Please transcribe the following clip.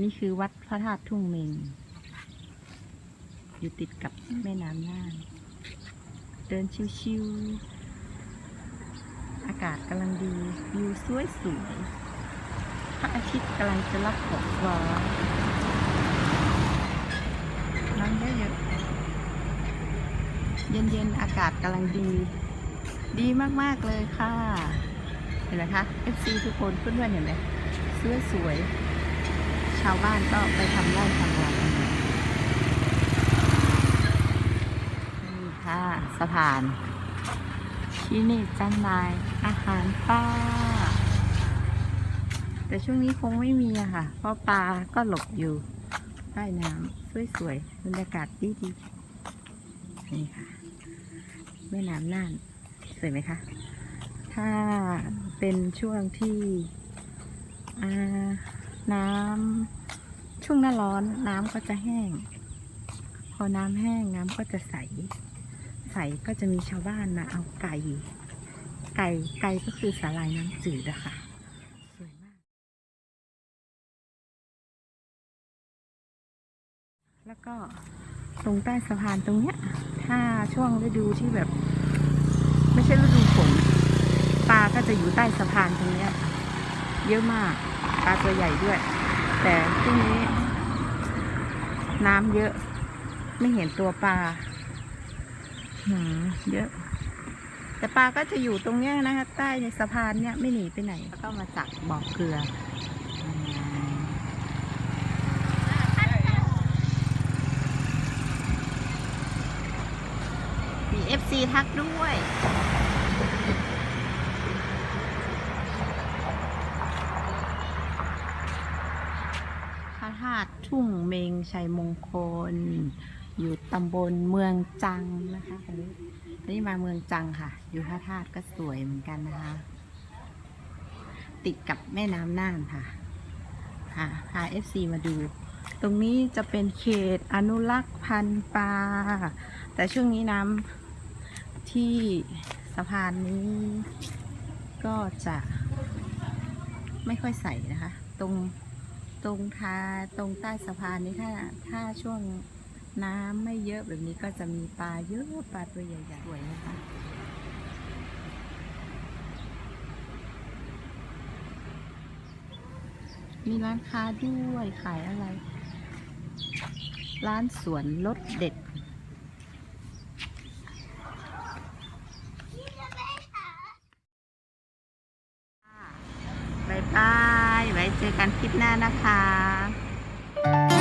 นี่คือวัดพระธาตุทุ่งเมงอยู่ติดกับแม่น้ำน่านเดินชิวๆ อากาศกำลังดี วิวสวยสวยๆพระอาทิตย์กำลังจะรับขอบฟ้าน้ำเยอะๆ เย็นๆ อากาศกำลังดี ดีมากๆเลยค่ะ เห็นไหมคะ FC ทุกคนเพื่อนๆเห็นไหมสวยสวยๆาวบ้านก็ไปทำไร่ทำนานี่ค่ะสะพาน ที่นี่จำหน่ายอาหารป่าแต่ช่วงนี้คงไม่มีอะค่ะ เพราะปลาก็หลบอยู่ใต้น้ำสวยๆบรรยากาศดีๆนี่ค่ะแม่น้ำน่านสวยไหมคะ ถ้าเป็นช่วงที่อ่า น้ำช่วงหน้าร้อนน้ำก็จะแห้ง พอน้ำแห้งน้ำก็จะใส ใสก็จะมีชาวบ้านมาเอาไก่ ไก่ไก่ก็คือสาลายน้ำจืดอะค่ะสวยมากแล้วก็ตรงใต้สะพานตรงเนี้ย ถ้าช่วงฤดูที่แบบ ไม่ใช่ฤดูฝนปลาก็จะอยู่ใต้สะพานตรงเนี้ย เยอะมาก ปลาตัวใหญ่ด้วย แต่ช่นี้น้ำเยอะ ไม่เห็นตัวปลาหืมเยอะ แต่ปลาก็จะอยู่ตรงเนี้ยนะคะ ใต้ในสะพานเนี่ยไม่หนีไปไหนก็มาจากบ่อเกลือมมีเอฟซีทักด้วย พระ ธาตุทุ่งเมงชัยมงคล อยู่ตำบลเมืองจังนะคะอันนี้อันนี้มาเมืองจังค่ะ อยู่พระธาตุก็สวยเหมือนกันนะคะ ติดกับแม่น้ำน่านค่ะค่ะพาเอฟซีมาดู ตรงนี้จะเป็นเขตอนุรักษ์พันธุ์ปลา แต่ช่วงนี้น้ำที่สะพานนี้ก็จะไม่ค่อยใสนะคะ ตรง ตรงทาตรงใต้สะพานนี้ถ้าถ้าช่วงน้ำไม่เยอะแบบนี้ก็จะมีปลาเยอะปลาตัวใหญ่ๆสวยนะคะมีร้านค้าด้วยขายอะไร ร้านสวนรสเด็ด เจอกันคลิปหน้านะคะ